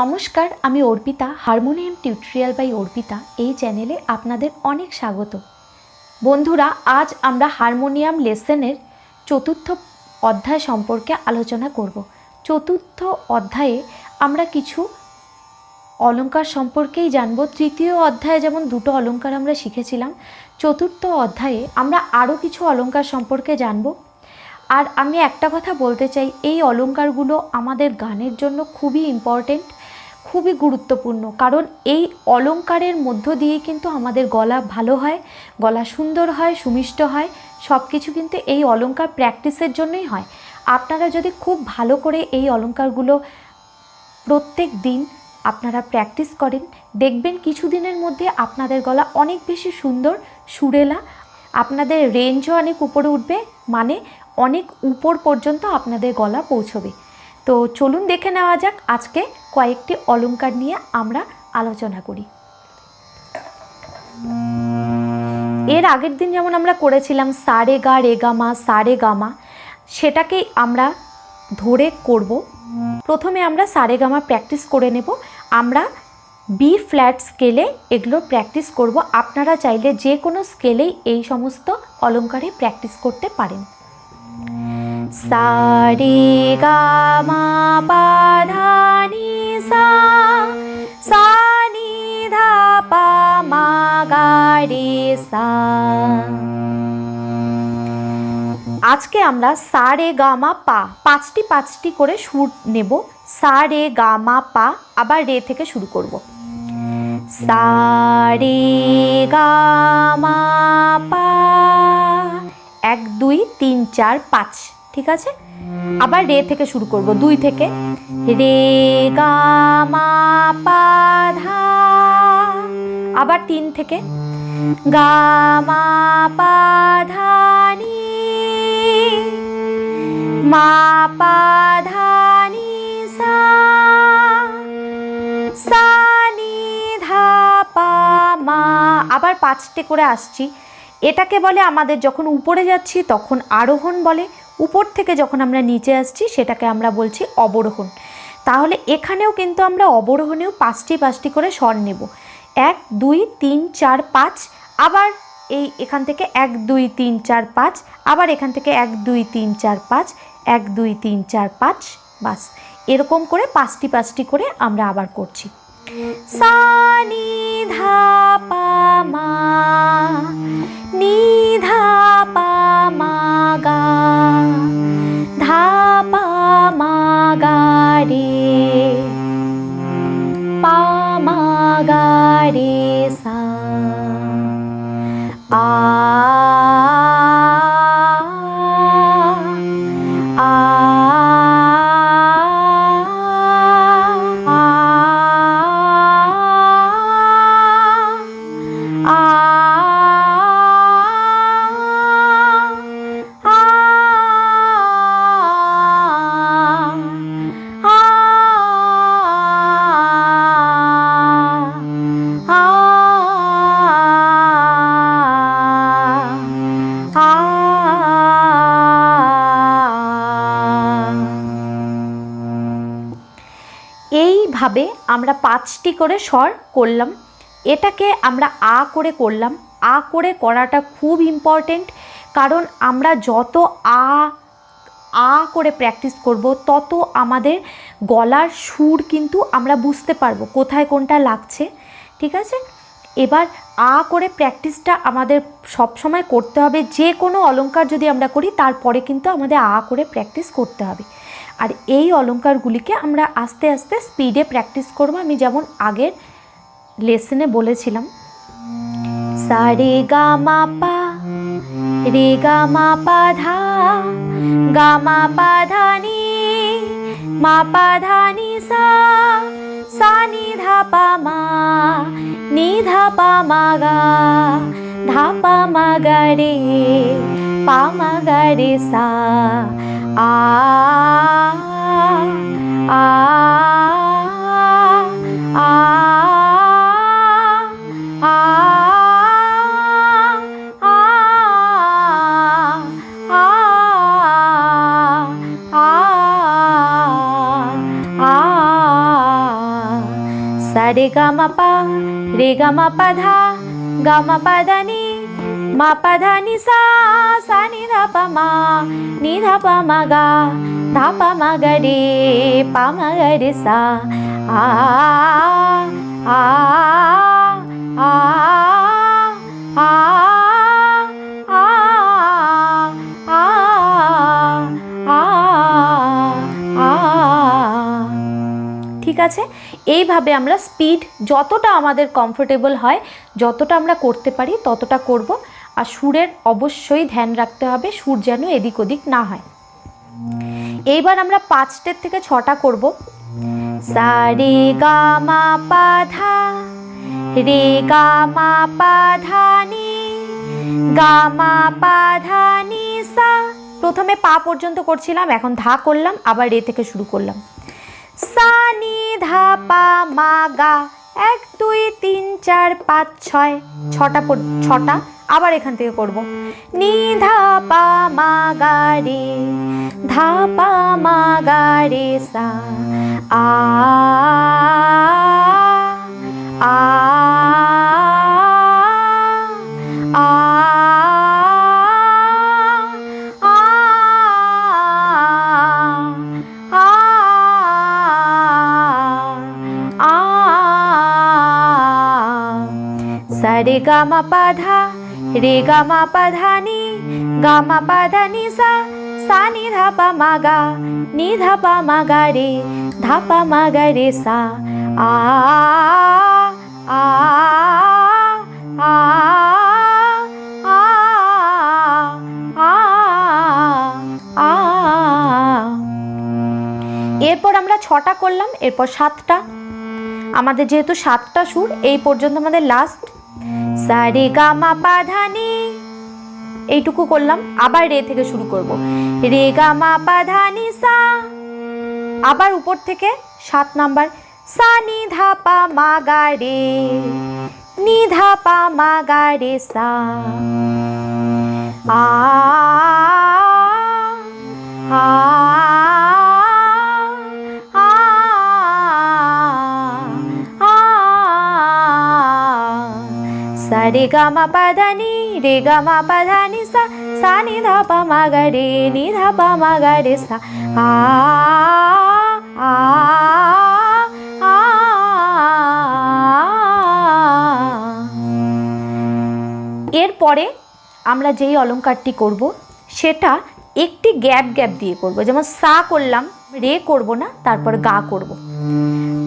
নমস্কার, আমি Arpita, harmonium tutorial by Arpita. এই চ্যানেলে আপনাদের অনেক স্বাগত। বন্ধুরা, আজ আমরা হারমোনিয়াম লেসনের চতুর্থ অধ্যায় সম্পর্কে আলোচনা করব। চতুর্থ অধ্যায়ে আমরা কিছু অলঙ্কার সম্পর্কেই জানব। তৃতীয় অধ্যায়ে যেমন দুটো অলংকার আমরা শিখেছিলাম, চতুর্থ অধ্যায়ে আমরা আরও কিছু অলঙ্কার সম্পর্কে জানব। আর আমি একটা কথা বলতে চাই, এই অলংকারগুলো আমাদের গানের জন্য খুবই ইম্পর্টেন্ট খুবই গুরুত্বপূর্ণ। কারণ এই অলংকারের মধ্য দিয়ে কিন্তু আমাদের গলা ভালো হয়, গলা সুন্দর হয়, সুমিষ্ট হয় সব কিছু কিন্তু এই অলংকার প্র্যাকটিসের জন্যই হয়। আপনারা যদি খুব ভালো করে এই অলংকারগুলো প্রত্যেক দিন আপনারা প্র্যাকটিস করেন, দেখবেন কিছুদিনের মধ্যে আপনাদের গলা অনেক বেশি সুন্দর, সুরেলা, আপনাদের রেঞ্জও অনেক উপরে উঠবে মানে অনেক উপর পর্যন্ত আপনাদের গলা পৌঁছবে। তো চলুন দেখে নেওয়া যাক আজকে কয়েকটি অলংকার নিয়ে আমরা আলোচনা করি। এর আগের দিন যেমন আমরা করেছিলাম সারে গা রে গামা সারে গামা সেটাকেই আমরা ধরে করব। প্রথমে আমরা সারে গামা প্র্যাকটিস করে নেব। আমরা বি ফ্ল্যাট স্কেলে এগুলো প্র্যাকটিস করব। আপনারা চাইলে যে কোনো স্কেলেই এই সমস্ত অলংকারে প্র্যাকটিস করতে পারেন। সারে গামা পাধানি সা সা নি ধা পা মা গা রে সা আজকে আমরা সা রে গামা পা, পাঁচটি পাঁচটি করে সুর নেব। সা রে গামা পা, আবার রে থেকে শুরু করব। সা রে গামা পা, এক, দুই, তিন, চার, পাঁচ। ঠিক আছে? আবার রে থেকে শুরু করব, দুই থেকে। রে গামা পা ধা। আবার তিন থেকে। গামা পা ধা নি। মা পা ধা নি সা। সা নি ধা পা মা। আবার পাঁচটে করে আসছি। এটাকে বলে আমাদের যখন উপরে যাচ্ছি তখন আরোহণ বলে। উপর থেকে যখন আমরা নিচে আসছি, সেটাকে আমরা বলছি অবরোহণ। তাহলে এখানেও কিন্তু আমরা অবরোহণেও পাঁচটি পাঁচটি করে স্বর নেব। এক, দুই, তিন, চার, পাঁচ, আবার এই এখান থেকে এক, দুই, তিন, চার, পাঁচ, আবার এখান থেকে এক, দুই, তিন, চার, পাঁচ, এক, দুই, তিন, চার, পাঁচ, বাস। এরকম করে পাঁচটি পাঁচটি করে আমরা আবার করছি। সা নি ধা পা মা পা मागा धापा मागारी पा এইভাবে আমরা পাঁচটি করে স্বর করলাম। এটাকে আমরা আ করে করলাম। আ করে করাটা খুব ইম্পর্টেন্ট কারণ আমরা যত আ আ করে প্র্যাকটিস করব, তত আমাদের গলার সুর কিন্তু আমরা বুঝতে পারব কোথায় কোনটা লাগছে। ঠিক আছে? এবার আ করে প্র্যাকটিসটা আমাদের সব সময় করতে হবে। যে কোনো অলঙ্কার যদি আমরা করি, তারপরে কিন্তু আমাদের আ করে প্র্যাকটিস করতে হবে। আর এই অলঙ্কারগুলিকে আমরা আস্তে আস্তে স্পিডে প্র্যাকটিস করব। আমি যেমন আগের লেসনে বলেছিলাম, সা রে গা মা পা, রে গা মা পা ধা, গা মা পা ধা মা পা ধা নি সা সা নি ধা পা মা নি ধা পা মা গা ধা পা মা গা রে পা মা গা রে সা আ আ রে গা মা পা রে গা মা পা ধা গা মা পা ধা নি মা পা ধা নি সা সা নি ধা পা মা নি ধা পা মা গা ধা পা মা গা রে পা মা গা রে সা আ আ আ আ ঠিক আছে এইভাবে আমরা স্পিড যতটা আমাদের কমফোর্টেবল হয়, যতটা আমরা করতে পারি ততটা করব। আর সুরের অবশ্যই ধ্যান রাখতে হবে, সুর যেন এদিক ওদিক না হয়। এইবার আমরা পাঁচটের থেকে ছটা করব। সা রে গা মা পা ধা, রে গা মা পা ধা নি নি সা। প্রথমে পা পর্যন্ত করছিলাম, এখন ধা করলাম, আবার রে থেকে শুরু করলাম। সানি ধাপা মাগা, এক, দুই, তিন, চার, পাঁচ, ছয়, ছটা ছটা, আবার এখান থেকে করব নি ধাপা মাগারে ধাপা মাগা রে সা, আ আ রে গা মা পা ধা, রে গা মা পা ধা নি, গা মা পা ধা নি সা সা নি ধা পা মা গা, নি ধা পা মা গা রে, ধা পা মা গা রে সা। আ আ আ এরপর আমরা ছটা করলাম, এরপর সাতটা। আমাদের যেহেতু সাতটা সুর, এই পর্যন্ত আমাদের লাস্ট সা রে গা মা পা ধা নি এইটুকু করলাম, আবার রে থেকে শুরু করব। রে গা মা পা ধা নি সা। আবার উপর থেকে সাত নাম্বার, সা নি ধা পা মা গা রে। নি ধা পা মা গা রে সা। আ আ సా গা মা পাধানি রে গা মা পাধানি সা সা নি ধা మ గ రే ని ధ ప మ గ రే సా ఆ আ এরপরে আমরা যেই অলঙ্কারটি করব সেটা একটি গ্যাপ গ্যাপ দিয়ে করব যেমন সা করলাম রে করব না তারপর গা করব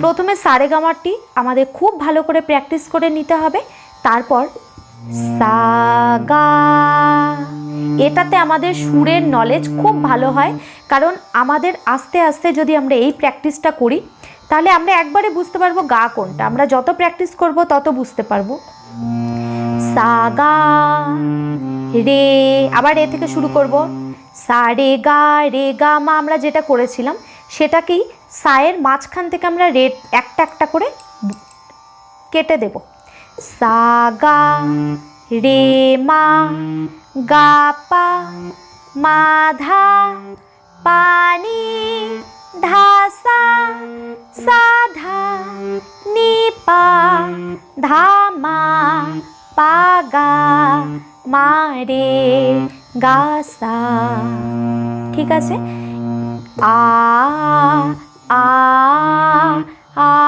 প্রথমে সারেগামাটি আমাদের খুব ভালো করে প্র্যাকটিস করে নিতে হবে তারপর সা গা এটাতে আমাদের সুরের নলেজ খুব ভালো হয়, কারণ আমাদের আস্তে আস্তে যদি আমরা এই প্র্যাকটিসটা করি, তাহলে আমরা একবারে বুঝতে পারব গা কোনটা। আমরা যত প্র্যাকটিস করব, তত বুঝতে পারব। সাগা, রে, আবার রে থেকে শুরু করব। সা, রে, গা রে, গা, মা, আমরা যেটা করেছিলাম, সেটাকেই সায়ের মাঝখান থেকে আমরা রে, একটা একটা করে কেটে দেব। সা গা রে মা গা পা মা পানি ধাসা সাধা নিপা ধামা পাগা মারে গাসা ঠিক আছে আ আ আ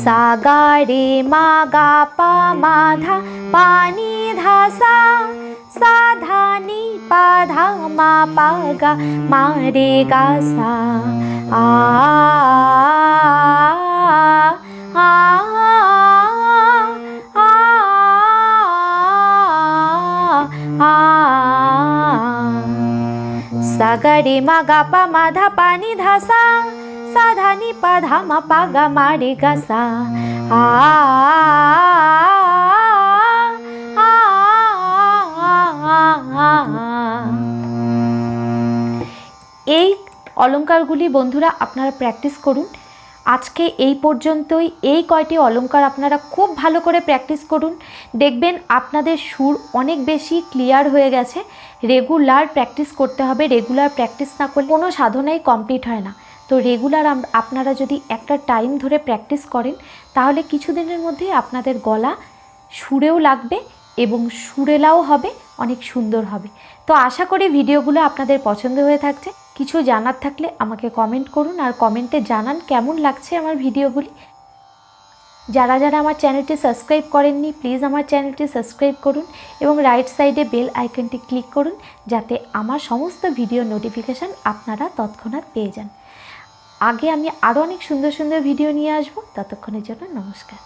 सा रे मा गा पा मा धा पा नी धा सा सा धा नी पा धा मा पा गा मा रे गा सा आ आ आ मा गा पा मा धा पा धा सा ধা সা সা ধা নি পা ধা মা পা এই অলঙ্কারগুলি বন্ধুরা আপনারা প্র্যাকটিস করুন আজকে এই পর্যন্তই এই কয়টি অলঙ্কার আপনারা খুব ভালো করে প্র্যাকটিস করুন দেখবেন আপনাদের সুর অনেক বেশি ক্লিয়ার হয়ে গেছে রেগুলার প্র্যাকটিস করতে হবে রেগুলার প্র্যাকটিস না করলে কোনো সাধনাই কমপ্লিট হয় না তো রেগুলার আপনারা যদি একটা টাইম ধরে প্র্যাকটিস করেন, তাহলে কিছুদিনের মধ্যেই আপনাদের গলা সুরেও লাগবে এবং সুরেলাও হবে, অনেক সুন্দর হবে। তো আশা করি ভিডিওগুলো আপনাদের পছন্দ হয়ে থাকছে। কিছু জানার থাকলে আমাকে কমেন্ট করুন আর কমেন্টে জানান কেমন লাগছে আমার ভিডিওগুলি যারা যারা আমার চ্যানেলটি সাবস্ক্রাইব করেননি প্লিজ আমার চ্যানেলটি সাবস্ক্রাইব করুন এবং রাইট সাইডে বেল আইকনটি ক্লিক করুন, যাতে আমার সমস্ত ভিডিও নোটিফিকেশান আপনারা তৎক্ষণাৎ পেয়ে যান। আগে আমি আরও অনেক সুন্দর সুন্দর ভিডিও নিয়ে আসব। ততক্ষণের জন্য নমস্কার।